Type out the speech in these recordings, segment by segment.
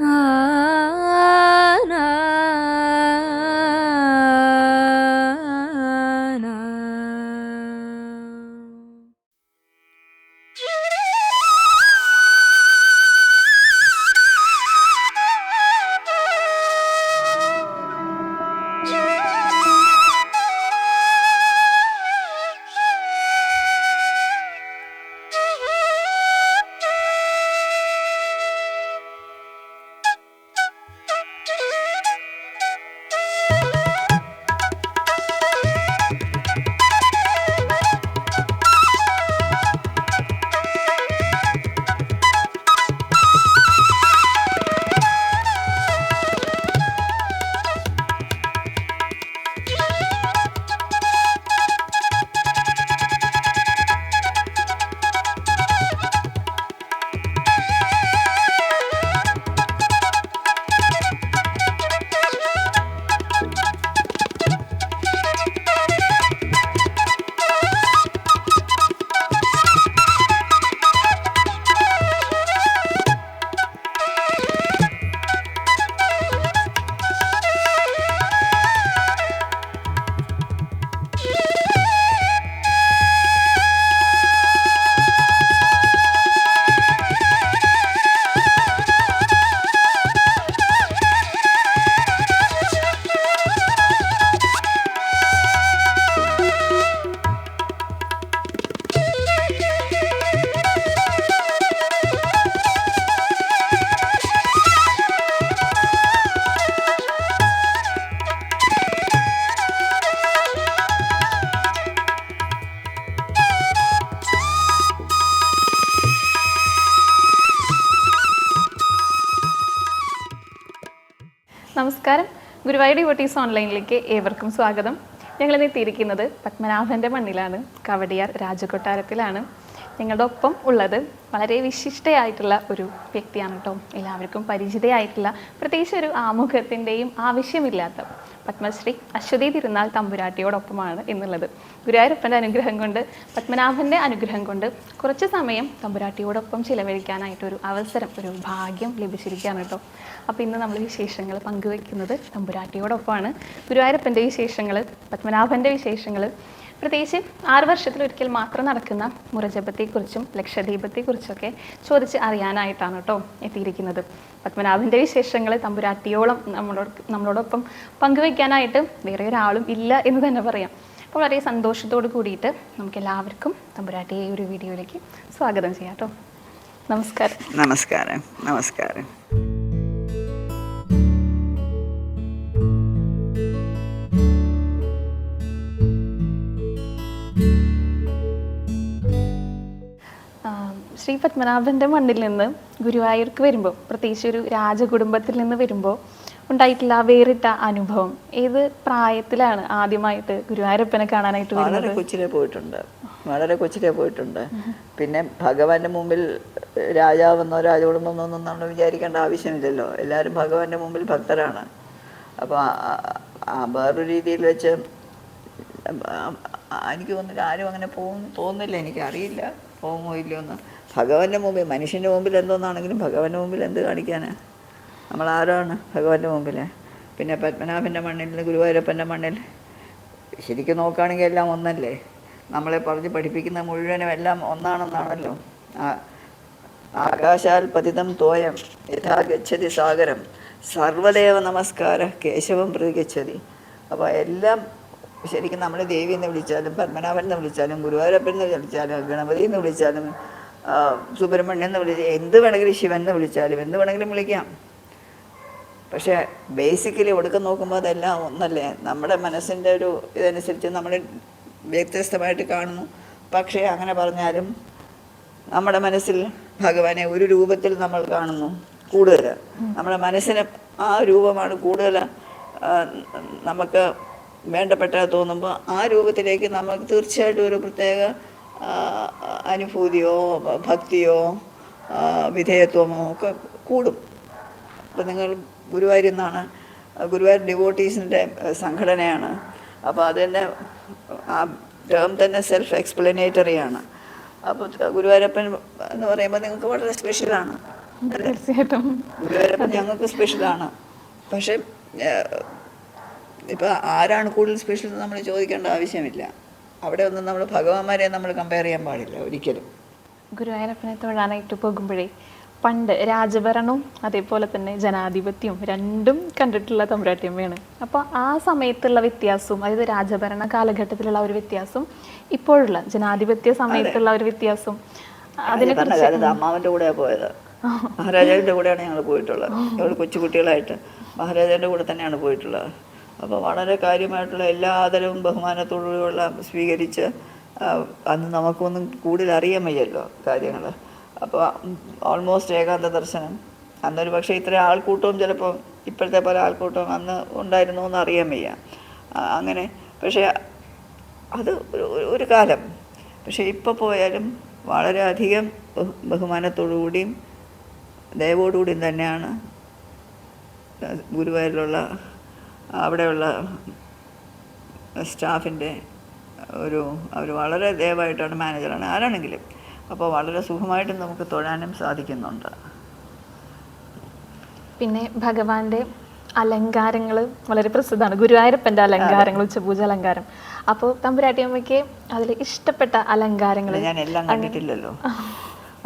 啊。നമസ്കാരം. Guruvayur devotees ഓൺലൈനിലേക്ക് ഏവർക്കും സ്വാഗതം. ഞങ്ങൾ ഇന്ന് എത്തിയിരിക്കുന്നത് പത്മനാഭന്റെ മണ്ണിലാണ്. കവടിയാർ രാജകൊട്ടാരത്തിലാണ്. ഞങ്ങളുടെ ഒപ്പം ഉള്ളത് വളരെ വിശിഷ്ടയായിട്ടുള്ള ഒരു വ്യക്തിയാണ് കേട്ടോ. എല്ലാവർക്കും പരിചിതയായിട്ടുള്ള പ്രത്യേകിച്ച് ഒരു ആമുഖത്തിന്റെയും ആവശ്യമില്ലാത്ത പത്മശ്രീ അശ്വതി തിരുനാൾ തമ്പുരാട്ടിയോടൊപ്പമാണ് എന്നുള്ളത്. ഗുരുവായൂരപ്പന്റെ അനുഗ്രഹം കൊണ്ട് പത്മനാഭന്റെ അനുഗ്രഹം കൊണ്ട് കുറച്ച് സമയം തമ്പുരാട്ടിയോടൊപ്പം ചിലവഴിക്കാനായിട്ടൊരു അവസരം ഒരു ഭാഗ്യം ലഭിച്ചിരിക്കുകയാണ് കേട്ടോ. അപ്പോൾ ഇന്ന് നമ്മൾ വിശേഷങ്ങൾ പങ്കുവെക്കുന്നത് തമ്പുരാട്ടിയോടൊപ്പമാണ്. ഗുരുവായൂരപ്പന്റെ വിശേഷങ്ങൾ പത്മനാഭന്റെ വിശേഷങ്ങൾ പ്രത്യേകിച്ച് ആറ് വർഷത്തിലൊരിക്കൽ മാത്രം നടക്കുന്ന മുറജപത്തെക്കുറിച്ചും ലക്ഷദീപത്തെക്കുറിച്ചൊക്കെ ചോദിച്ച് അറിയാനായിട്ടാണ് കേട്ടോ എത്തിയിരിക്കുന്നത്. പത്മനാഭന്റെ വിശേഷങ്ങൾ തമ്പുരാട്ടിയോളം നമ്മളോട് നമ്മളോടൊപ്പം പങ്കുവയ്ക്കാനായിട്ട് വേറെ ഒരാളും ഇല്ല എന്ന് തന്നെ പറയാം. അപ്പോൾ വളരെ സന്തോഷത്തോട് കൂടിയിട്ട് നമുക്ക് എല്ലാവർക്കും തമ്പുരാട്ടിയെ ഒരു വീഡിയോയിലേക്ക് സ്വാഗതം ചെയ്യാം കേട്ടോ. നമസ്കാരം. നമസ്കാരം. നമസ്കാരം. ശ്രീ പത്മനാഭന്റെ മണ്ണിൽ നിന്ന് ഗുരുവായൂർക്ക് വരുമ്പോൾ പ്രത്യേകിച്ച് ഒരു രാജകുടുംബത്തിൽ നിന്ന് വരുമ്പോൾ ഉണ്ടായിട്ടുള്ള വേറിട്ട അനുഭവം ഏത് പ്രായത്തിലാണ് ആദ്യമായിട്ട് ഗുരുവായൂരപ്പനെ കാണാനായിട്ട് വളരെ കൊച്ചിലെ പോയിട്ടുണ്ട്. വളരെ കൊച്ചിലെ പോയിട്ടുണ്ട്. പിന്നെ ഭഗവാന്റെ മുമ്പിൽ രാജാവെന്നോ രാജകുടുംബമെന്നോ ഒന്നും നമ്മൾ വിചാരിക്കേണ്ട ആവശ്യമില്ലല്ലോ. എല്ലാവരും ഭഗവാന്റെ മുമ്പിൽ ഭക്തരാണ്. അപ്പോൾ വേറൊരു രീതിയിൽ വെച്ച് എനിക്ക് തോന്നുന്നില്ല ആരും അങ്ങനെ പോകും തോന്നുന്നില്ല. എനിക്ക് അറിയില്ല പോകുമോ ഇല്ലയോ എന്ന് ഭഗവാന്റെ മുമ്പിൽ മനുഷ്യന്റെ മുമ്പിൽ എന്തോന്നാണെങ്കിലും ഭഗവാന്റെ മുമ്പിൽ എന്ത് കാണിക്കാനാണ് നമ്മൾ ആരാണ് ഭഗവാന്റെ മുമ്പിൽ പിന്നെ പത്മനാഭന്റെ മണ്ണിൽ ഗുരുവായൂരപ്പന്റെ മണ്ണിൽ? ശരിക്കും നോക്കുകയാണെങ്കിൽ എല്ലാം ഒന്നല്ലേ? നമ്മളെ പറഞ്ഞ് പഠിപ്പിക്കുന്ന മുഴുവനും എല്ലാം ഒന്നാണെന്നാണല്ലോ. ആകാശാൽ പതിതം തോയം യഥാ സാഗരം. സർവദേവ നമസ്കാര കേശവം പ്രതി ഗച്ഛതി. അപ്പോൾ എല്ലാം ശരിക്കും നമ്മൾ ദേവി എന്ന് വിളിച്ചാലും പത്മനാഭൻ എന്ന് വിളിച്ചാലും ഗുരുവായൂരപ്പൻ എന്ന് വിളിച്ചാലും ഗണപതി എന്ന് വിളിച്ചാലും സുബ്രഹ്മണ്യൻ എന്ന് വിളിച്ച് എന്ത് വേണമെങ്കിലും ശിവൻ എന്ന് വിളിച്ചാലും എന്ത് വേണമെങ്കിലും വിളിക്കാം. പക്ഷേ ബേസിക്കലി ഒടുക്കം നോക്കുമ്പോൾ അതെല്ലാം ഒന്നല്ലേ? നമ്മുടെ മനസ്സിന്റെ ഒരു ഇതനുസരിച്ച് നമ്മൾ വ്യത്യസ്തമായിട്ട് കാണുന്നു. പക്ഷേ അങ്ങനെ പറഞ്ഞാലും നമ്മുടെ മനസ്സിൽ ഭഗവാനെ ഒരു രൂപത്തിൽ നമ്മൾ കാണുന്നു കൂടുതൽ. നമ്മുടെ മനസ്സിന് ആ രൂപമാണ് കൂടുതൽ നമുക്ക് വേണ്ടപ്പെട്ട തോന്നുമ്പോൾ ആ രൂപത്തിലേക്ക് നമുക്ക് തീർച്ചയായിട്ടും ഒരു പ്രത്യേക അനുഭൂതിയോ ഭക്തിയോ വിധേയത്വമോ ഒക്കെ കൂടും. അപ്പം നിങ്ങൾ ഗുരുവായൂരിൽ നിന്നാണ് ഗുരുവായൂർ ഡിവോട്ടീസിന്റെ സംഘടനയാണ്. അപ്പോൾ അതിന്റെ ആ ടേം തന്നെ സെൽഫ് എക്സ്പ്ലനേറ്ററി ആണ് അപ്പോൾ ഗുരുവായൂരപ്പൻ എന്ന് പറയുമ്പോൾ നിങ്ങൾക്ക് വളരെ സ്പെഷ്യലാണ് തീർച്ചയായിട്ടും. ഗുരുവായൂരപ്പൻ ഞങ്ങൾക്ക് സ്പെഷ്യലാണ് പക്ഷെ ഇപ്പം ആരാണ് കൂടുതൽ സ്പെഷ്യൽ എന്ന് നമ്മൾ ചോദിക്കേണ്ട ആവശ്യമില്ല. അവിടെ ഒന്നും നമ്മൾ ഭഗവാന്മാരെ നമ്മൾ കമ്പയർ ചെയ്യാൻ പാടില്ല ഒരിക്കലും. ഗുരുവായൂരപ്പനെ തൊഴാനായിട്ട് പോകുമ്പോഴേ പണ്ട് രാജഭരണവും അതേപോലെ തന്നെ ജനാധിപത്യവും രണ്ടും കണ്ടിട്ടുള്ള തമ്പുരാട്ടിയമ്മയാണ്. അപ്പോൾ ആ സമയത്തുള്ള വ്യത്യാസവും അതായത് രാജഭരണ കാലഘട്ടത്തിലുള്ള ഒരു വ്യത്യാസം ഇപ്പോഴുള്ള ജനാധിപത്യ സമയത്തുള്ള ഒരു വ്യത്യാസം അതിനെ പറഞ്ഞത് കാലത്ത് അമ്മാവന്റെ കൂടെയാണ് പോയത്. മഹാരാജാവിന്റെ കൂടെയാണ് ഞങ്ങൾ പോയിട്ടുള്ളത്. ഞങ്ങൾ കൊച്ചുകുട്ടികളായിട്ട് മഹാരാജാവിന്റെ കൂടെ തന്നെയാണ് പോയിട്ടുള്ളത്. അപ്പോൾ വളരെ കാര്യമായിട്ടുള്ള എല്ലാ ആദരവും ബഹുമാനത്തോടുള്ള സ്വീകരിച്ച് അന്ന് നമുക്കൊന്നും കൂടുതൽ അറിയാൻ വയ്യല്ലോ കാര്യങ്ങൾ അപ്പോൾ ഓൾമോസ്റ്റ് ഏകാന്ത ദർശനം. അന്നൊരു പക്ഷേ ഇത്ര ആൾക്കൂട്ടവും ചിലപ്പോൾ ഇപ്പോഴത്തെ പോലെ ആൾക്കൂട്ടവും അന്ന് ഉണ്ടായിരുന്നു എന്ന് അറിയാൻ വയ്യ. അങ്ങനെ. പക്ഷേ അത് ഒരു- കാലം. പക്ഷേ ഇപ്പോൾ പോയാലും വളരെയധികം ബഹു ബഹുമാനത്തോടുകൂടിയും ദയവോടുകൂടിയും തന്നെയാണ് ഗുരുവായൂരിലുള്ള അവിടെയുള്ള സ്റ്റാഫിന്റെ ഒരു അവർ വളരെ ദയവായിട്ടാണ് മാനേജറാണ് ആരാണെങ്കിലും. അപ്പോൾ വളരെ സുഖമായിട്ട് നമുക്ക് തൊഴാനും സാധിക്കുന്നുണ്ട്. പിന്നെ ഭഗവാന്റെ അലങ്കാരങ്ങൾ വളരെ പ്രസിദ്ധമാണ്. ഗുരുവായൂരപ്പന്റെ അലങ്കാരങ്ങൾ ഉച്ചപൂജ അലങ്കാരം. അപ്പോൾ തമ്പുരാട്ടിയമ്മയ്ക്ക് അതിൽ ഇഷ്ടപ്പെട്ട അലങ്കാരങ്ങൾ ഞാൻ എല്ലാം കണ്ടിട്ടില്ലല്ലോ.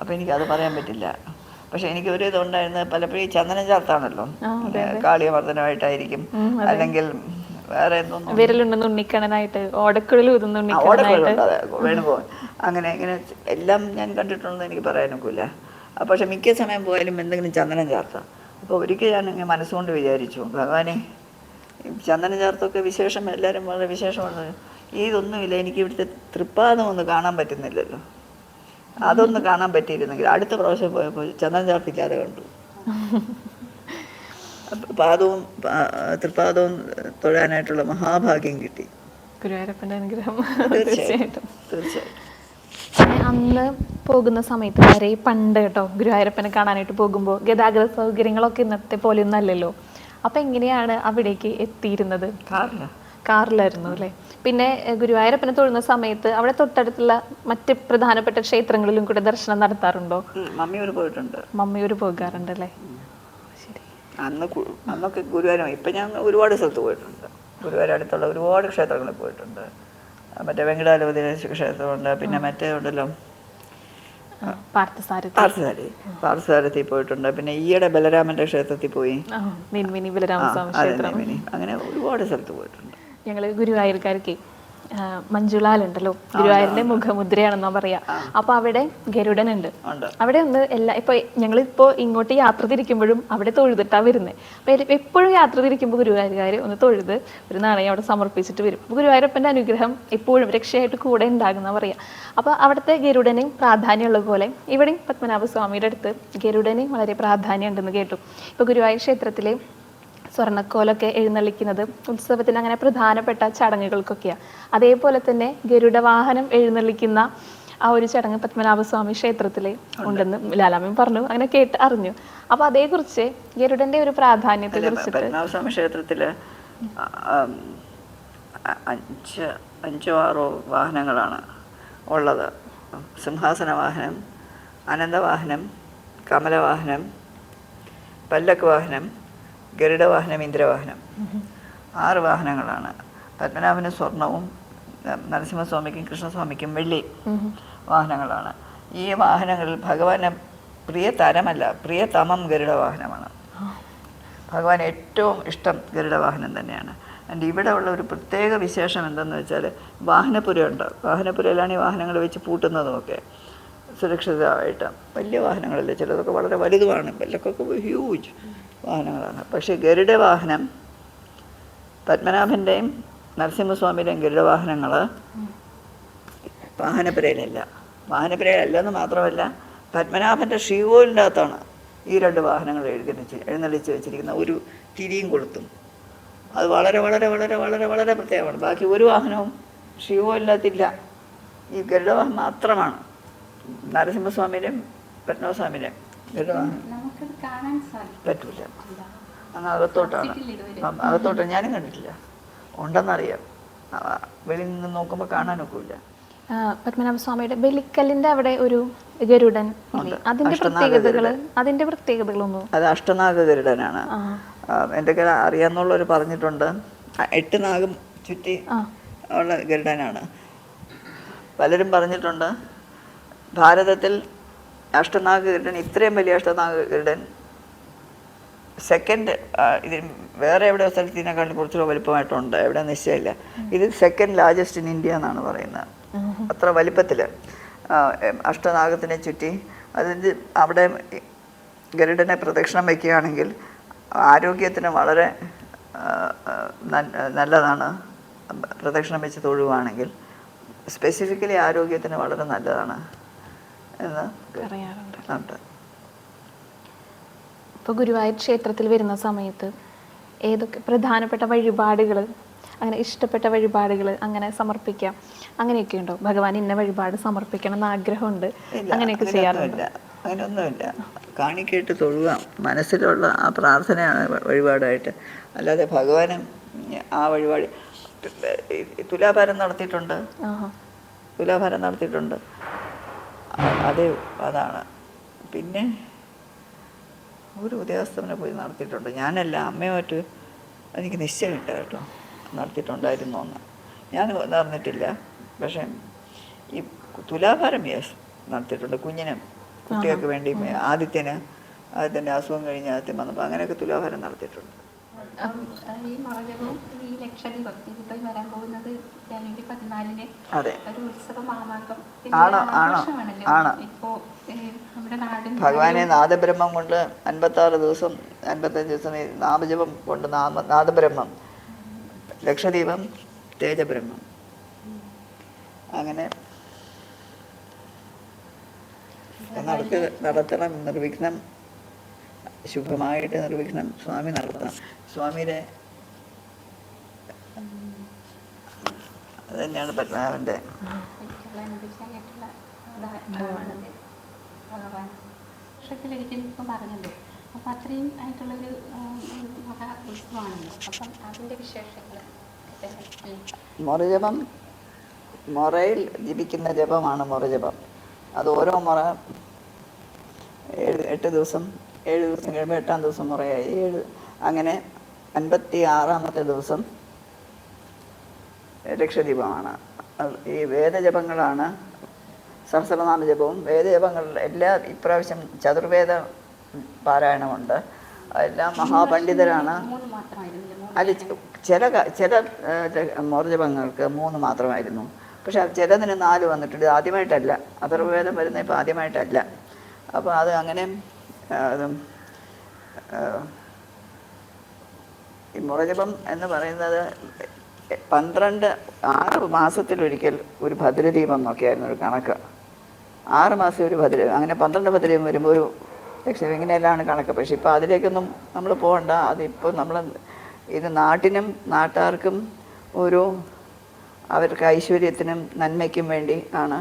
അപ്പോൾ എനിക്കത് പറയാൻ പറ്റില്ല. പക്ഷെ എനിക്ക് ഒരു ഇതുണ്ടായിരുന്നത് പലപ്പോഴും ഈ ചന്ദനം ചാർത്താണല്ലോ കാളിയമർദ്ദനമായിട്ടായിരിക്കും. അല്ലെങ്കിൽ വേറെ വിരലുണ്ടെന്ന് ഉണ്ണിക്കണനായിട്ട് ഓടക്കുഴൽ ഊതുന്ന ഉണ്ണിക്കണനായിട്ട് ഓടക്കുഴലുണ്ട് അതെ വേണുഗോപാൽ അങ്ങനെ ഇങ്ങനെ എല്ലാം ഞാൻ കണ്ടിട്ടുണ്ടെന്ന് എനിക്ക് പറയാനൊക്കില്ല പക്ഷെ മിക്ക സമയം പോയാലും എന്തെങ്കിലും ചന്ദനം ചാർത്താം അപ്പോൾ ഒരിക്കൽ ഞാൻ ഇങ്ങനെ മനസ്സുകൊണ്ട് വിചാരിച്ചു ഭഗവാനെ ചന്ദനം ചാർത്തൊക്കെ വിശേഷം എല്ലാവരും വളരെ വിശേഷമാണ്. ഇതൊന്നുമില്ല എനിക്ക് ഇവിടുത്തെ തൃപ്പാദം ഒന്ന് കാണാൻ പറ്റുന്നില്ലല്ലോ. അതൊന്ന് കാണാൻ പറ്റിയിരുന്നെങ്കിൽ അടുത്ത പ്രാവശ്യം പോയപ്പോൾ ചന്ദനം ചാർപ്പിക്കാതെ കണ്ടു. പാദവും തൃപാദവും തൊഴാനായിട്ടുള്ള മഹാഭാഗ്യം കിട്ടി. ഗുരുവായൂരപ്പന്റെ അനുഗ്രഹം. തീർച്ചയായിട്ടും അന്ന് പോകുന്ന സമയത്ത് വരെ പണ്ട് കേട്ടോ ഗുരുവായൂരപ്പനെ കാണാനായിട്ട് പോകുമ്പോൾ ഗതാഗത സൗകര്യങ്ങളൊക്കെ ഇന്നത്തെ പോലെയൊന്നും അല്ലല്ലോ. അപ്പം എങ്ങനെയാണ് അവിടേക്ക് എത്തിയിരുന്നത്? കാറിലായിരുന്നു അല്ലേ? പിന്നെ ഗുരുവായൂരപ്പനെ തൊഴുന്ന സമയത്ത് അവിടെ തൊട്ടടുത്തുള്ള മറ്റ് പ്രധാനപ്പെട്ട ക്ഷേത്രങ്ങളിലും കൂടെ ദർശനം നടത്താറുണ്ടോ? മമ്മിയൂർ പോയിട്ടുണ്ട്. മമ്മിയൂർ പോകാറുണ്ടല്ലേ? ശരി. അന്ന് അന്നൊക്കെ ഗുരുവായൂരം ഇപ്പം ഞാൻ ഒരുപാട് സ്ഥലത്ത് പോയിട്ടുണ്ട്. ഗുരുവായൂർ അടുത്തുള്ള ഒരുപാട് ക്ഷേത്രങ്ങളിൽ പോയിട്ടുണ്ട്. മറ്റേ വെങ്കടാലപതി ക്ഷേത്രമുണ്ട് പിന്നെ മറ്റേ ഉണ്ടല്ലോ. പാർത്ഥസാരഥി. പാർത്ഥസാരഥി. പോയിട്ടുണ്ട്. പിന്നെ ഈയിടെ ബലരാമന്റെ ക്ഷേത്രത്തിൽ പോയി. അങ്ങനെ ഒരുപാട് സ്ഥലത്ത് പോയിട്ടുണ്ട്. ഞങ്ങൾ ഗുരുവായൂർക്കാർക്ക് മഞ്ജുളാലുണ്ടല്ലോ. ഗുരുവായൂരിന്റെ മുഖമുദ്രയാണെന്നാ പറയാ. അപ്പൊ അവിടെ ഗരുഡൻ ഉണ്ട്. അവിടെ ഒന്ന് എല്ലാ ഇപ്പൊ ഞങ്ങളിപ്പോ ഇങ്ങോട്ട് യാത്ര തിരിക്കുമ്പോഴും അവിടെ തൊഴുതിട്ടാ വരുന്നത് അപ്പൊ എപ്പോഴും യാത്ര തിരിക്കുമ്പോൾ ഗുരുവായൂരുകാർ ഒന്ന് തൊഴുത് ഒരു നാണയം അവിടെ സമർപ്പിച്ചിട്ട് വരും. അപ്പൊ ഗുരുവായൂരപ്പന്റെ അനുഗ്രഹം എപ്പോഴും രക്ഷയായിട്ട് കൂടെ ഉണ്ടാകുന്ന പറയാ. അപ്പൊ അവിടുത്തെ ഗരുഡന് പ്രാധാന്യമുള്ള പോലെ ഇവിടെയും പത്മനാഭസ്വാമിയുടെ അടുത്ത് ഗരുഡന് വളരെ പ്രാധാന്യം ഉണ്ടെന്ന് കേട്ടു. ഇപ്പൊ ഗുരുവായൂർ ക്ഷേത്രത്തിലെ സ്വർണക്കോലൊക്കെ എഴുന്നള്ളിക്കുന്നത് ഉത്സവത്തിന് അങ്ങനെ പ്രധാനപ്പെട്ട ചടങ്ങുകൾക്കൊക്കെയാണ് അതേപോലെ തന്നെ ഗരുഡവാഹനം എഴുന്നള്ളിക്കുന്ന ആ ഒരു ചടങ്ങ് പത്മനാഭസ്വാമി ക്ഷേത്രത്തിൽ ഉണ്ടെന്ന് ലാലാമൻ പറഞ്ഞു. അങ്ങനെ കേട്ട് അറിഞ്ഞു. അപ്പൊ അതേക്കുറിച്ച് ഗരുഡന്റെ ഒരു പ്രാധാന്യത്തെ കുറിച്ചിട്ട് പത്മനാഭസ്വാമി ക്ഷേത്രത്തിൽ അഞ്ച് അഞ്ചോ ആറോ വാഹനങ്ങളാണ് ഉള്ളത്. സിംഹാസന വാഹനം അനന്തവാഹനം കമലവാഹനം പല്ലക്ക് വാഹനം ഗരുഡവാഹനം ഇന്ദ്രവാഹനം. ആറ് വാഹനങ്ങളാണ്. പത്മനാഭന് സ്വർണവും നരസിംഹസ്വാമിക്കും കൃഷ്ണസ്വാമിക്കും വെള്ളി വാഹനങ്ങളാണ്. ഈ വാഹനങ്ങളിൽ ഭഗവാന് പ്രിയ തരമല്ല പ്രിയതമം ഗരുഡവാഹനമാണ്. ഭഗവാൻ ഏറ്റവും ഇഷ്ടം ഗരുഡവാഹനം തന്നെയാണ്. ആൻഡ് ഇവിടെ ഉള്ള ഒരു പ്രത്യേക വിശേഷം എന്തെന്ന് വെച്ചാൽ വാഹനപുരയുണ്ട് വാഹനപുരയിലാണ് ഈ വാഹനങ്ങൾ വെച്ച് പൂട്ടുന്നതുമൊക്കെ സുരക്ഷിതമായിട്ട്. വലിയ വാഹനങ്ങളല്ലേ ചിലതൊക്കെ വളരെ വലുതുമാണ്. വല്ലക്കൊക്കെ ഹ്യൂജ് വാഹനങ്ങളാണ്. പക്ഷേ ഗരുഡ വാഹനം പത്മനാഭന്റെയും നരസിംഹസ്വാമിയുടെയും ഗരുഡ വാഹനങ്ങൾ വാഹനപ്പുരയിലല്ല. വാഹനപ്പുരയിലല്ലെന്ന് മാത്രമല്ല പത്മനാഭന്റെ ഷീവോലിന്റെ അകത്താണ് ഈ രണ്ട് വാഹനങ്ങൾ എഴുന്നള്ളിച്ച് എഴുന്നള്ളിച്ച് വെച്ചിരിക്കുന്ന ഒരു തിരിയും കൊളുത്തും. അത് വളരെ വളരെ വളരെ വളരെ വളരെ പ്രത്യേകമാണ്. ബാക്കി ഒരു വാഹനവും ഷീവോലിനകത്തില്ല ഈ ഗരുഡവാഹനം മാത്രമാണ്. നരസിംഹസ്വാമിയുടെയും പത്മസ്വാമിയുടെയും ഗരുഡവാഹനം പറ്റൂല. അങ്ങ് അകത്തോട്ടാണ്. ആ, അകത്തോട്ട് ഞാനും കണ്ടിട്ടില്ല. ഉണ്ടെന്നറിയാം. വെളി വെളിയിൽ നിന്ന് നോക്കുമ്പോൾ കാണാനൊക്കില്ല. ആ, പത്മനാഭസ്വാമിയുടെ ബലിക്കല്ലിന്റെ അവിടെ ഒരു ഗരുഡൻ? അതിന്റെ പ്രത്യേകതകൾ അതിന്റെ പ്രത്യേകതകളൊന്നും? അത് അഷ്ടനാഗ ഗരുഡനാണ്. എന്റെ കയ്യിൽ അറിയാന്നുള്ളവർ പറഞ്ഞിട്ടുണ്ട്. എട്ട് നാഗം ചുറ്റി ഉള്ള ഗരുഡനാണ്. പലരും പറഞ്ഞിട്ടുണ്ട് ഭാരതത്തിൽ അഷ്ടനാഗ ഗരുഡൻ ഇത്രയും വലിയ അഷ്ടനാഗകരുടൻ സെക്കൻഡ് ഇതിന് വേറെ എവിടെ സ്ഥലത്തിനെക്കാളും കുറച്ചുകൂടെ വലിപ്പമായിട്ടുണ്ട്. എവിടെ നിശ്ചയമില്ല. ഇത് സെക്കൻഡ് ലാർജസ്റ്റ് ഇൻ ഇന്ത്യ എന്നാണ് പറയുന്നത്. അത്ര വലിപ്പത്തിൽ അഷ്ടനാഗത്തിനെ ചുറ്റി. അതിന്റെ അവിടെ ഗരുഡനെ പ്രദക്ഷിണം വയ്ക്കുകയാണെങ്കിൽ ആരോഗ്യത്തിന് വളരെ നല്ലതാണ്. പ്രദക്ഷിണം വെച്ച് തൊഴുവാണെങ്കിൽ. സ്പെസിഫിക്കലി ആരോഗ്യത്തിന് വളരെ നല്ലതാണ്. എന്ന് പറയാറുണ്ട് ഇപ്പോൾ ഗുരുവായൂർ ക്ഷേത്രത്തിൽ വരുന്ന സമയത്ത് ഏതൊക്കെ പ്രധാനപ്പെട്ട വഴിപാടുകൾ അങ്ങനെ ഇഷ്ടപ്പെട്ട വഴിപാടുകൾ അങ്ങനെ സമർപ്പിക്കാം. അങ്ങനെയൊക്കെ ഉണ്ടോ? ഭഗവാൻ ഇന്ന വഴിപാട് സമർപ്പിക്കണം എന്ന് ആഗ്രഹമുണ്ട് അങ്ങനെയൊക്കെ ചെയ്യാറുണ്ട്? അങ്ങനെയൊന്നുമില്ല. കാണിക്കേട്ട് തൊഴുക മനസ്സിലുള്ള ആ പ്രാർത്ഥനയാണ് വഴിപാടായിട്ട്. അല്ലാതെ ഭഗവാനും ആ വഴിപാട് തുലാഭാരം നടത്തിയിട്ടുണ്ട്. തുലാഭാരം നടത്തിയിട്ടുണ്ട്. അത് അതാണ്. പിന്നെ ഒരു ഉദയാസ്തമനം പോയി നടത്തിയിട്ടുണ്ട്. ഞാനല്ല അമ്മയുമായിട്ട് എനിക്ക് നിശ്ചയമില്ല കേട്ടോ നടത്തിയിട്ടുണ്ടായിരുന്നു എന്ന്. ഞാൻ നടന്നിട്ടില്ല. പക്ഷേ ഈ തുലാഭാരം യെസ് നടത്തിയിട്ടുണ്ട്. കുഞ്ഞിനും കുട്ടികൾക്ക് വേണ്ടി ആദിത്യന് ആദിത്യന്റെ അസുഖം കഴിഞ്ഞ് ആദ്യം വന്നപ്പോൾ അങ്ങനെയൊക്കെ തുലാഭാരം നടത്തിയിട്ടുണ്ട്. ഈ മറജവും ഈ ലക്ഷദ്വീപം ഇതിപ്പോൾ വരാൻ പോകുന്നത് ജനുവരി പതിനാലിന് അതെ. ഒരു ഉത്സവ മാമാങ്കം ആണോ, ആണോ, ആണ്. ഇപ്പോ നമ്മുടെ നാടും ഭഗവാനെ നാദബ്രഹ്മം കൊണ്ട് അൻപത്താറ് ദിവസം അൻപത്തഞ്ച് ദിവസം നാമജപം കൊണ്ട് നാമ നാദബ്രഹ്മം. ലക്ഷദീപം തേജബ്രഹ്മം. അങ്ങനെ നടത്തി നടത്തണം നിർവിഘ്നം ശുഭമായിട്ട് നിർവിഘ്നം സ്വാമി നടത്തണം. സ്വാമിയുടെ അതന്നെയാണ് തന്നെയാണ് പത്മനാഭന്റെ അതിന്റെ വിശേഷങ്ങൾ മുറജപം മുറയിൽ ജപിക്കുന്ന ജപമാണ് മുറജപം. അത് ഓരോ മുറ എട്ട് ദിവസം ഏഴ് ദിവസം കഴിയുമ്പോൾ എട്ടാം ദിവസം മുറയായി ഏഴ് അങ്ങനെ അൻപത്തി ആറാമത്തെ ദിവസം ലക്ഷദീപമാണ് ഈ വേദജപങ്ങളാണ് സഹസ്രനാമ ജപവും വേദജപങ്ങൾ എല്ലാ ഇപ്രാവശ്യം ചതുർവേദ പാരായണമുണ്ട്. എല്ലാം മഹാപണ്ഡിതരാണ്. അല്ല ചില ചില മോർജപങ്ങൾക്ക് മൂന്ന് മാത്രമായിരുന്നു. പക്ഷെ ചിലതിന് നാല് വന്നിട്ടുണ്ട്. ആദ്യമായിട്ടല്ല. അതർവേദം വരുന്ന ഇപ്പോൾ ആദ്യമായിട്ടല്ല. അപ്പോൾ അത് അങ്ങനെ ഈ മുറജപം എന്ന് പറയുന്നത് പന്ത്രണ്ട് ആറ് മാസത്തിലൊരിക്കൽ ഒരു ഭദ്രദീപം നോക്കിയായിരുന്നു ഒരു കണക്ക്. ആറ് മാസം ഒരു ഭദ്ര അങ്ങനെ പന്ത്രണ്ട് ഭദ്രദീപം വരുമ്പോൾ ഒരു ലക്ഷ്യം ഇങ്ങനെയെല്ലാം കണക്ക്. പക്ഷെ ഇപ്പോൾ അതിലേക്കൊന്നും നമ്മൾ പോകണ്ട. അതിപ്പോൾ നമ്മൾ ഇത് നാട്ടിനും നാട്ടാർക്കും ഒരു അവർക്ക് ഐശ്വര്യത്തിനും നന്മയ്ക്കും വേണ്ടി ആണ്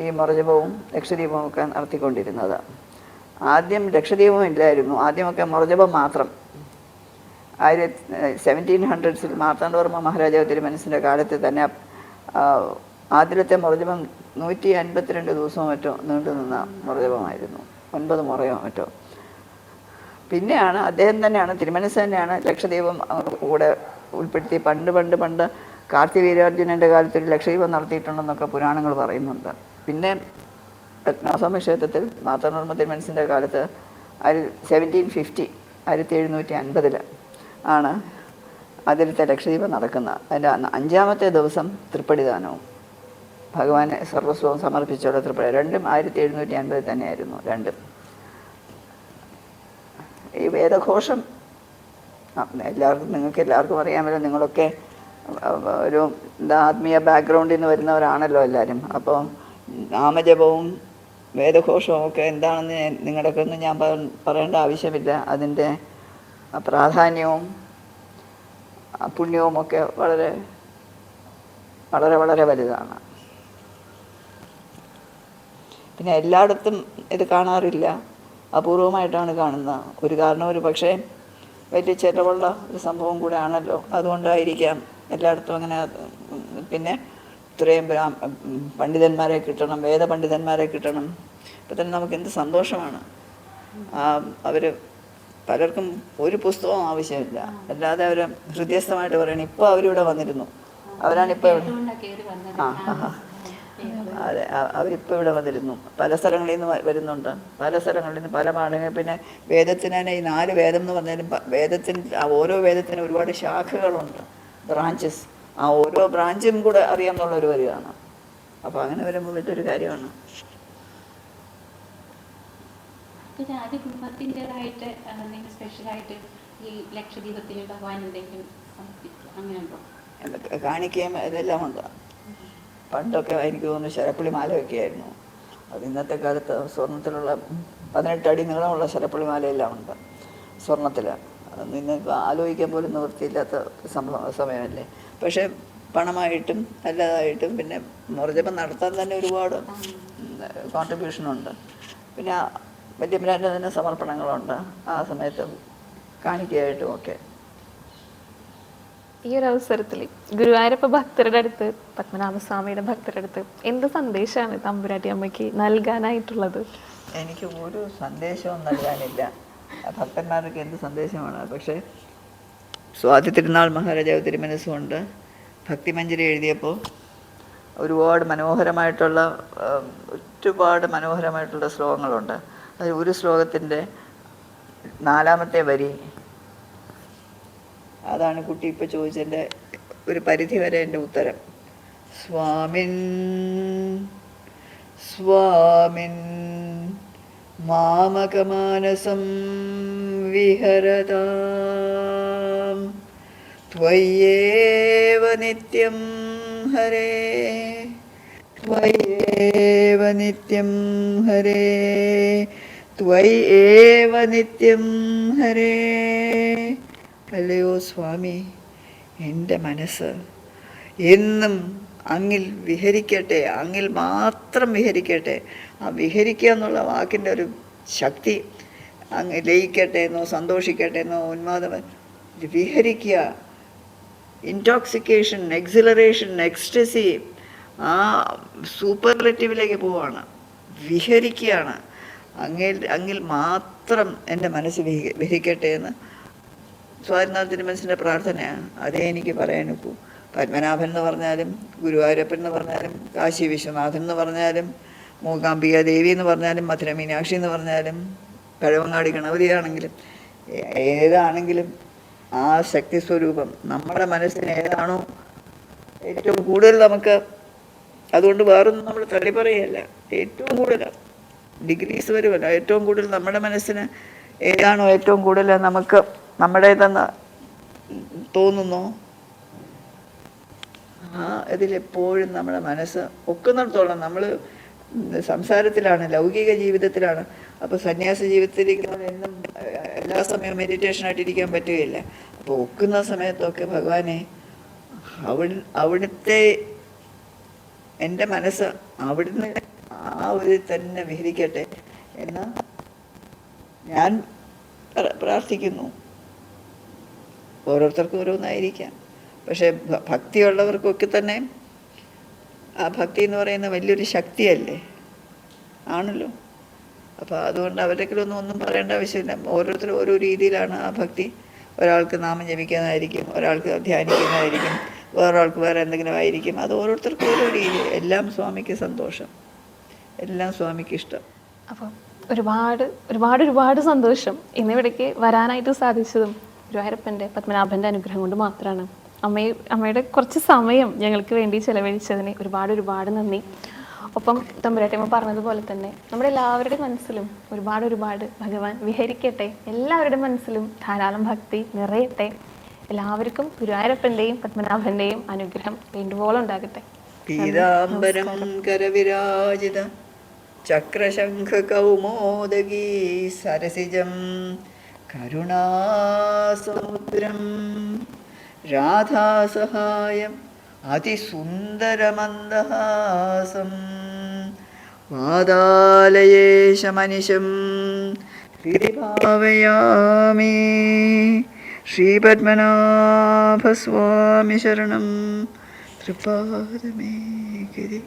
ഈ മുറജപവും ലക്ഷദീപവും ഒക്കെ നടത്തിക്കൊണ്ടിരുന്നത്. ആദ്യം ലക്ഷദീപം ഇല്ലായിരുന്നു. ആദ്യമൊക്കെ മുറജപം മാത്രം. ആയിരത്തി സെവന്റീൻ ഹൺഡ്രഡ്സിൽ മാർത്താണ്ഡവർമ്മ മഹാരാജാവ് തിരുമനസിന്റെ കാലത്ത് തന്നെ ആദ്യത്തെ മുറജപം നൂറ്റി അൻപത്തിരണ്ട് ദിവസവും മറ്റോ നീണ്ടു നിന്ന മുറജപമായിരുന്നു. ഒൻപത് മുറയോ മറ്റോ. പിന്നെയാണ് അദ്ദേഹം തന്നെയാണ് തിരുമനസ് തന്നെയാണ് ലക്ഷദീപം കൂടെ ഉൾപ്പെടുത്തി. പണ്ട് പണ്ട് പണ്ട് കാർത്തിവീരാർജുനന്റെ കാലത്ത് ഒരു ലക്ഷദീപം നടത്തിയിട്ടുണ്ടെന്നൊക്കെ പുരാണങ്ങൾ പറയുന്നുണ്ട്. പിന്നെ പത്മനാഭസ്വാമി ക്ഷേത്രത്തിൽ മാതാവർമ്മ തിരുമനസിന്റെ കാലത്ത് ആയിര സെവന്റീൻ ഫിഫ്റ്റി ആയിരത്തി എഴുന്നൂറ്റി അൻപതിൽ ആണ് അതിലത്തെ ലക്ഷദ്വീപം നടക്കുന്നത്. അതിന്റെ അഞ്ചാമത്തെ ദിവസം തൃപ്പടിദാനവും. ഭഗവാനെ സർവസ്വവും സമർപ്പിച്ചുള്ള തൃപ്പടി രണ്ടും ആയിരത്തി എഴുന്നൂറ്റി അൻപതിൽ തന്നെയായിരുന്നു. രണ്ടും. ഈ വേദഘോഷം എല്ലാവർക്കും നിങ്ങൾക്ക് എല്ലാവർക്കും അറിയാമല്ലോ നിങ്ങളൊക്കെ ഒരു ആത്മീയ ബാക്ക്ഗ്രൗണ്ടിൽ നിന്ന് വരുന്നവരാണല്ലോ എല്ലാവരും അപ്പോൾ നാമജപവും വേദഘോഷവും ഒക്കെ എന്താണെന്ന് നിങ്ങളുടെ ഒന്നും ഞാൻ പറയേണ്ട ആവശ്യമില്ല. അതിന്റെ പ്രാധാന്യവും പുണ്യവും ഒക്കെ വളരെ വളരെ വളരെ വലുതാണ്. പിന്നെ എല്ലായിടത്തും ഇത് കാണാറില്ല. അപൂർവമായിട്ടാണ് കാണുന്നത്. ഒരു കാരണം ഒരു പക്ഷേ വലിയ ചിലവുള്ള ഒരു സംഭവം കൂടെ ആണല്ലോ. അതുകൊണ്ടായിരിക്കാം എല്ലായിടത്തും അങ്ങനെ പിന്നെ ഇത്രയും പണ്ഡിതന്മാരെ കിട്ടണം വേദപണ്ഡിതന്മാരെ കിട്ടണം. ഇപ്പം തന്നെ നമുക്ക് എന്ത് സന്തോഷമാണ് അവർ പലർക്കും ഒരു പുസ്തകവും ആവശ്യമില്ല. അല്ലാതെ അവർ ഹൃദയസ്ഥമായിട്ട് പറയണം ഇപ്പോൾ അവരിവിടെ വന്നിരുന്നു. അവരാണിപ്പോൾ ആ. അതെ അവരിപ്പോൾ ഇവിടെ വന്നിരുന്നു. പല സ്ഥലങ്ങളിൽ നിന്ന് വരുന്നുണ്ട്. പല സ്ഥലങ്ങളിൽ നിന്ന് പല പാഠങ്ങൾ. പിന്നെ വേദത്തിന് തന്നെ ഈ നാല് വേദം എന്ന് പറഞ്ഞാലും വേദത്തിന് ഓരോ വേദത്തിനും ഒരുപാട് ശാഖകളുണ്ട്. ബ്രാഞ്ചസ്. ആ ഓരോ ബ്രാഞ്ചും കൂടെ അറിയാമെന്നുള്ളൊരു വരികയാണ് അപ്പോൾ അങ്ങനെ വരുമ്പോൾ വലിയൊരു കാര്യമാണ്. പിന്നെ അത് കുടുംബത്തിന്റെതായിട്ട് എന്തെങ്കിലും സ്പെഷ്യലായിട്ട് ഈ ലക്ഷദ്വീപത്തിൽ ഭഗവാൻ എന്തെങ്കിലും സമർപ്പിക്കുക അങ്ങനെയുണ്ടോ? എന്തൊക്കെ കാണിക്കുകയും ഇതെല്ലാം ഉണ്ട്. പണ്ടൊക്കെ എനിക്ക് തോന്നുന്നു ശരപ്പുളി മാലയൊക്കെ ആയിരുന്നു. അത് ഇന്നത്തെ കാലത്ത് സ്വർണത്തിലുള്ള പതിനെട്ടടി അടി നീളമുള്ള ശരപ്പുളി മാലയെല്ലാം ഉണ്ട്. സ്വർണത്തിൽ നിങ്ങൾക്ക് ആലോചിക്കാൻ പോലും നിവൃത്തിയില്ലാത്ത സംഭവം സമയമല്ലേ? പക്ഷേ പണമായിട്ടും അല്ലാതായിട്ടും പിന്നെ മുറജപം നടത്താൻ തന്നെ ഒരുപാട് കോൺട്രിബ്യൂഷനുണ്ട് പിന്നെ വല്യമ്മരാന്റെ തന്നെ സമർപ്പണങ്ങളുണ്ട്. ആ സമയത്ത് കാണിക്കയായിട്ടും ഒക്കെ. ഈ ഒരു അവസരത്തിൽ ഗുരുവായൂരപ്പ ഭക്തരുടെ അടുത്ത് പത്മനാഭസ്വാമിയുടെ ഭക്തരുടെ അടുത്ത് എന്ത് സന്ദേശമാണ് തമ്പുരാട്ടി അമ്മയ്ക്ക് നൽകാനായിട്ടുള്ളത്? എനിക്ക് ഒരു സന്ദേശവും നൽകാനില്ല. ഭക്തന്മാർക്ക് എന്ത് സന്ദേശമാണ്? പക്ഷേ സ്വാതി തിരുനാൾ മഹാരാജാവ് തിരുമനസ്സുകൊണ്ട് ഭക്തിമഞ്ജരി എഴുതിയപ്പോൾ ഒരുപാട് മനോഹരമായിട്ടുള്ള ഒരുപാട് മനോഹരമായിട്ടുള്ള ശ്ലോകങ്ങളുണ്ട്. അതിൽ ഒരു ശ്ലോകത്തിന്റെ നാലാമത്തെ വരി അതാണ് കുട്ടി ഇപ്പോൾ ചോദിച്ചതിന്റെ ഒരു പരിധി വരെ എന്റെ ഉത്തരം. സ്വാമിൻ സ്വാമിൻ മാമകമാനസം വിഹരതാം. त्वय्येव नित्यं हरे त्वय्येव नित्यं हरे त्वय्येव നിത്യം ഹരേ അല്ലയോ സ്വാമി എൻ്റെ മനസ്സ് എന്നും അങ്ങിൽ വിഹരിക്കട്ടെ അങ്ങിൽ മാത്രം വിഹരിക്കട്ടെ ആ വിഹരിക്കുക എന്നുള്ള വാക്കിൻ്റെ ഒരു ശക്തി അങ്ങ് ലയിക്കട്ടെ എന്നോ സന്തോഷിക്കട്ടെ എന്നോ ഉന്മാദം ഇത് വിഹരിക്കുക ഇൻടോക്സിക്കേഷൻ എക്സിലറേഷൻ എക്സ്റ്റസി ആ സൂപ്പർലെറ്റീവിലേക്ക് പോവാണ്. വിഹരിക്കുകയാണ്. അങ്ങിൽ അങ്ങിൽ മാത്രം എന്റെ മനസ്സ് വിഹ വിഹരിക്കട്ടെ എന്ന് സ്വാതിനാഥ് തിരുമനസിന്റെ പ്രാർത്ഥനയാണ്. അതേ എനിക്ക് പറയാനൊക്കൂ പത്മനാഭൻ എന്ന് പറഞ്ഞാലും ഗുരുവായൂരപ്പൻ എന്ന് പറഞ്ഞാലും കാശി വിശ്വനാഥൻ എന്ന് പറഞ്ഞാലും മൂകാംബിക ദേവി എന്ന് പറഞ്ഞാലും മധുര മീനാക്ഷി എന്ന് പറഞ്ഞാലും പഴവങ്ങാടി ഗണപതിയാണെങ്കിലും ഏതാണെങ്കിലും ആ ശക്തി സ്വരൂപം നമ്മുടെ മനസ്സിന് ഏതാണോ ഏറ്റവും കൂടുതൽ നമുക്ക് അതുകൊണ്ട് വേറൊന്നും നമ്മൾ തള്ളി പറയല്ല. ഏറ്റവും കൂടുതൽ ഡിഗ്രീസ് വരുമല്ല. ഏറ്റവും കൂടുതൽ നമ്മുടെ മനസ്സിന് ഏതാണോ ഏറ്റവും കൂടുതൽ നമുക്ക് നമ്മുടേതെന്ന് തോന്നുന്നു. ആ ഇതിലെപ്പോഴും നമ്മുടെ മനസ്സ് ഒക്കുന്നിടത്തോളം നമ്മൾ സംസാരത്തിലാണ് ലൗകിക ജീവിതത്തിലാണ്. അപ്പോൾ സന്യാസ ജീവിതത്തിലിരിക്കുന്നവർ എന്നും എല്ലാ സമയവും മെഡിറ്റേഷനായിട്ട് ഇരിക്കാൻ പറ്റുകയില്ല. അപ്പോൾ ഒക്കുന്ന സമയത്തൊക്കെ ഭഗവാനെ അവൾ അവിടുത്തെ എന്റെ മനസ്സ് അവിടുന്ന് ആ ഒരു തന്നെ വിഹരിക്കട്ടെ എന്ന് ഞാൻ പ്രാർത്ഥിക്കുന്നു. ഓരോരുത്തർക്കും ഓരോന്നായിരിക്കാം. പക്ഷേ ഭക്തിയുള്ളവർക്കൊക്കെ തന്നെ ആ ഭക്തി എന്ന് പറയുന്ന വലിയൊരു ശക്തിയല്ലേ? ആണല്ലോ. അപ്പോൾ അതുകൊണ്ട് അവരെങ്കിലും ഒന്നും പറയേണ്ട ആവശ്യമില്ല. ഓരോരുത്തരും ഓരോ രീതിയിലാണ് ആ ഭക്തി. ഒരാൾക്ക് നാമം ജപിക്കുന്നതായിരിക്കും ഒരാൾക്ക് ധ്യാനിക്കുന്നതായിരിക്കും വേറൊരാൾക്ക് വേറെ എന്തെങ്കിലും ആയിരിക്കും അത് ഓരോരുത്തർക്കും ഓരോ രീതി. എല്ലാം സ്വാമിക്ക് സന്തോഷം. എല്ലാം സ്വാമിക്ക് ഇഷ്ടം. അപ്പം ഒരുപാട് ഒരുപാട് ഒരുപാട് സന്തോഷം ഇന്നിവിടേക്ക് വരാനായിട്ട് സാധിച്ചതും ഗുരുവായൂരപ്പന്റെ പത്മനാഭന്റെ അനുഗ്രഹം കൊണ്ട് മാത്രമാണ് അമ്മയെ അമ്മയുടെ കുറച്ച് സമയം ഞങ്ങൾക്ക് വേണ്ടി ചെലവഴിച്ചതിന് ഒരുപാട് ഒരുപാട് നന്ദി. ഒപ്പം തമ്പുരാട്ടിയമ്മ പറഞ്ഞതുപോലെ തന്നെ നമ്മുടെ എല്ലാവരുടെയും മനസ്സിലും ഒരുപാട് ഒരുപാട് ഭഗവാൻ വിഹരിക്കട്ടെ എല്ലാവരുടെ മനസ്സിലും ധാരാളം ഭക്തി നിറയട്ടെ. എല്ലാവർക്കും ഗുരുവായൂരപ്പന്റെയും പത്മനാഭന്റെയും അനുഗ്രഹം വേണ്ടുപോലെ ഉണ്ടാകട്ടെ. പീതാംബരം കരവിരാജിത സരസിജം കരുണാസമുദ്രം രാധാസഹായം അതിസുന്ദരമന്ദഹാസം. വാതാലയേശമനിശം ഹൃദിഭാവയാമി ശ്രീപത്മനാഭസ്വാമി ശരണം. തൃപാദമേ ശരി